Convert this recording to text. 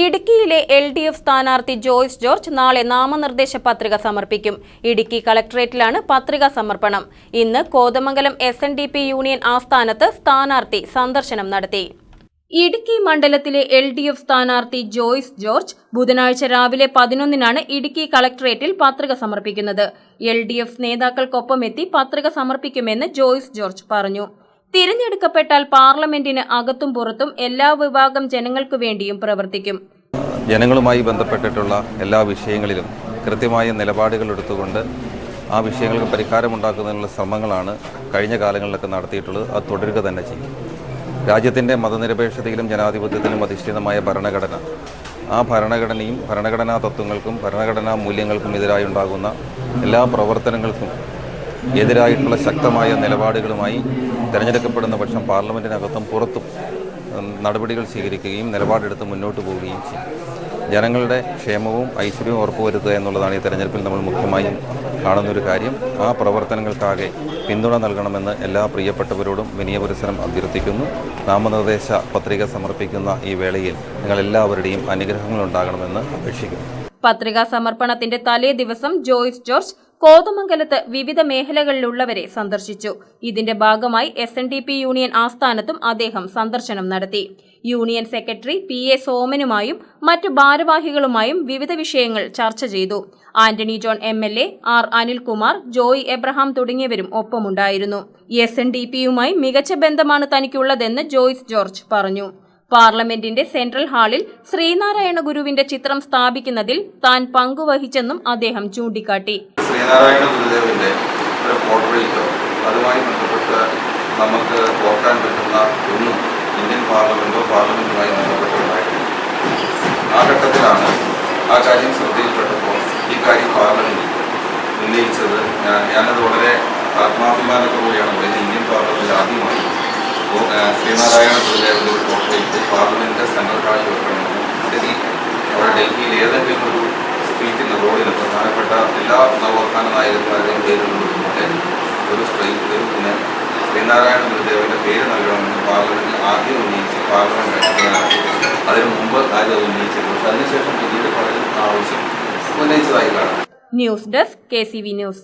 ഇടുക്കിയിലെ L D F സ്ഥാനാർത്ഥി Joyce George നാളെ നാമനിർദ്ദേശ പത്രിക സമർപ്പിക്കും. ഇടുക്കി കളക്ടറേറ്റിലാണ് പത്രിക സമർപ്പണം. ഇന്ന് കോതമംഗലം എസ് യൂണിയൻ ആസ്ഥാനത്ത് സ്ഥാനാർത്ഥി സന്ദർശനം നടത്തി. ഇടുക്കി മണ്ഡലത്തിലെ എൽ ഡി എഫ് സ്ഥാനാർത്ഥി ജോയ്സ് ജോർജ് ബുധനാഴ്ച രാവിലെ പതിനൊന്നിനാണ് ഇടുക്കി കളക്ടറേറ്റിൽ പത്രിക സമർപ്പിക്കുന്നത്. എൽ ഡി എഫ് നേതാക്കൾക്കൊപ്പമെത്തി പത്രിക സമർപ്പിക്കുമെന്ന് ജോയ്സ് ജോർജ് പറഞ്ഞു. തിരഞ്ഞെടുക്കപ്പെട്ടാൽ പാർലമെന്റിന് അകത്തും പുറത്തും എല്ലാ വിഭാഗം ജനങ്ങൾക്കു വേണ്ടിയും പ്രവർത്തിക്കും. ജനങ്ങളുമായി ബന്ധപ്പെട്ടിട്ടുള്ള എല്ലാ വിഷയങ്ങളിലും കൃത്യമായ നിലപാടുകൾ എടുത്തുകൊണ്ട് ആ വിഷയങ്ങൾക്ക് പരിഹാരമുണ്ടാക്കുന്നതിനുള്ള ശ്രമങ്ങളാണ് കഴിഞ്ഞ കാലങ്ങളിലൊക്കെ നടത്തിയിട്ടുള്ളത്. അത് തുടരുക തന്നെ ചെയ്യും. രാജ്യത്തിന്റെ മതനിരപേക്ഷതയിലും ജനാധിപത്യത്തിലും അധിഷ്ഠിതമായ ഭരണഘടന. ആ ഭരണഘടനയും ഭരണഘടനാ തത്വങ്ങൾക്കും ഭരണഘടനാ മൂല്യങ്ങൾക്കും എതിരായി ഉണ്ടാകുന്ന എല്ലാ പ്രവർത്തനങ്ങൾക്കും എതിരായിട്ടുള്ള ശക്തമായ നിലപാടുകളുമായി തിരഞ്ഞെടുക്കപ്പെടുന്ന പക്ഷം പാർലമെന്റിനകത്തും പുറത്തും നടപടികൾ സ്വീകരിക്കുകയും നിലപാടെടുത്ത് മുന്നോട്ട് പോവുകയും ചെയ്യും. ജനങ്ങളുടെ ക്ഷേമവും ഐശ്വര്യവും ഉറപ്പുവരുത്തുക എന്നുള്ളതാണ് ഈ തെരഞ്ഞെടുപ്പിൽ നമ്മൾ മുഖ്യമായും കാണുന്നൊരു കാര്യം. ആ പ്രവർത്തനങ്ങൾക്കാകെ പിന്തുണ നൽകണമെന്ന് എല്ലാ പ്രിയപ്പെട്ടവരോടും വിനയപുരസരം അഭ്യർത്ഥിക്കുന്നു. നാമനിർദ്ദേശ പത്രിക സമർപ്പിക്കുന്ന ഈ വേളയിൽ നിങ്ങൾ എല്ലാവരുടെയും അനുഗ്രഹങ്ങൾ ഉണ്ടാകണമെന്ന് അപേക്ഷിക്കുന്നു. പത്രികാ സമർപ്പണത്തിന്റെ തലേ ദിവസം ജോയിസ് ജോർജ് കോതമംഗലത്ത് വിവിധ മേഖലകളിലുള്ളവരെ സന്ദർശിച്ചു. ഇതിന്റെ ഭാഗമായി എസ് യൂണിയൻ ആസ്ഥാനത്തും അദ്ദേഹം സന്ദർശനം നടത്തി. യൂണിയൻ സെക്രട്ടറി പി എ സോമനുമായും മറ്റ് ഭാരവാഹികളുമായും വിവിധ വിഷയങ്ങൾ ചർച്ച ചെയ്തു. Antony John M L A R Anilkumar Joy Abraham തുടങ്ങിയവരും ഒപ്പമുണ്ടായിരുന്നു. എസ് എൻ ഡി പിയുമായി മികച്ച ബന്ധമാണ് തനിക്കുള്ളതെന്ന് ജോയ്സ് ജോർജ് പറഞ്ഞു. പാർലമെന്റിന്റെ സെൻട്രൽ ഹാളിൽ ശ്രീനാരായണ ഗുരുവിന്റെ ചിത്രം സ്ഥാപിക്കുന്നതിൽ താൻ പങ്കുവഹിച്ചെന്നും അദ്ദേഹം ചൂണ്ടിക്കാട്ടി. ശ്രീനാരായണ ഗുരുദേവിന്റെ ഒരു പോർട്രേറ്റോ അതുമായി ബന്ധപ്പെട്ട് നമുക്ക് ഓർക്കാൻ പറ്റുന്ന ഒന്നും ഇന്ത്യൻ പാർലമെന്റോ പാർലമെന്റുമായി ബന്ധപ്പെട്ടുണ്ടായിട്ടില്ല. ആ ഘട്ടത്തിലാണ് ആ കാര്യം ശ്രദ്ധയിൽപ്പെട്ടപ്പോൾ ഈ കാര്യം പാർലമെന്റിൽ ഉന്നയിച്ചത് ഞാൻ. ഞാനത് വളരെ ആത്മാഭിമാനത്തോടെയാണ് പറയുന്നത് ഇന്ത്യൻ പാർലമെന്റ് ആദ്യമായി ശ്രീനാരായണ ഗുരുദേവന്റെ ഒരു പോർട്രേറ്റ് പാർലമെന്റിന്റെ സെൻട്രൽ ഹാളിൽ വെക്കണമെന്ന് ശരി അവിടെ ഡൽഹിയിൽ ഏതെങ്കിലും ഒരു സ്ട്രീറ്റിന്റെ റോഡിൽ പ്രധാനപ്പെട്ട എല്ലാ നവോത്ഥാന നായകന്മാരുടെയും പേരുള്ളതുപോലെ ഒരു സ്ത്രീ ഒരു പിന്നെ ശ്രീനാരായണ ഗുരുദേവന്റെ പേര് നൽകണമെന്ന് പാർലമെന്റിൽ ആദ്യം ഉന്നയിച്ച് പാർലമെന്റ് അതിനു മുമ്പ് ആരും അത് ഉന്നയിച്ചില്ല പക്ഷെ അതിനുശേഷം പിന്നീട് പലരും ആവശ്യം ഉന്നയിച്ചതായി കാണാം. News desk K C V news.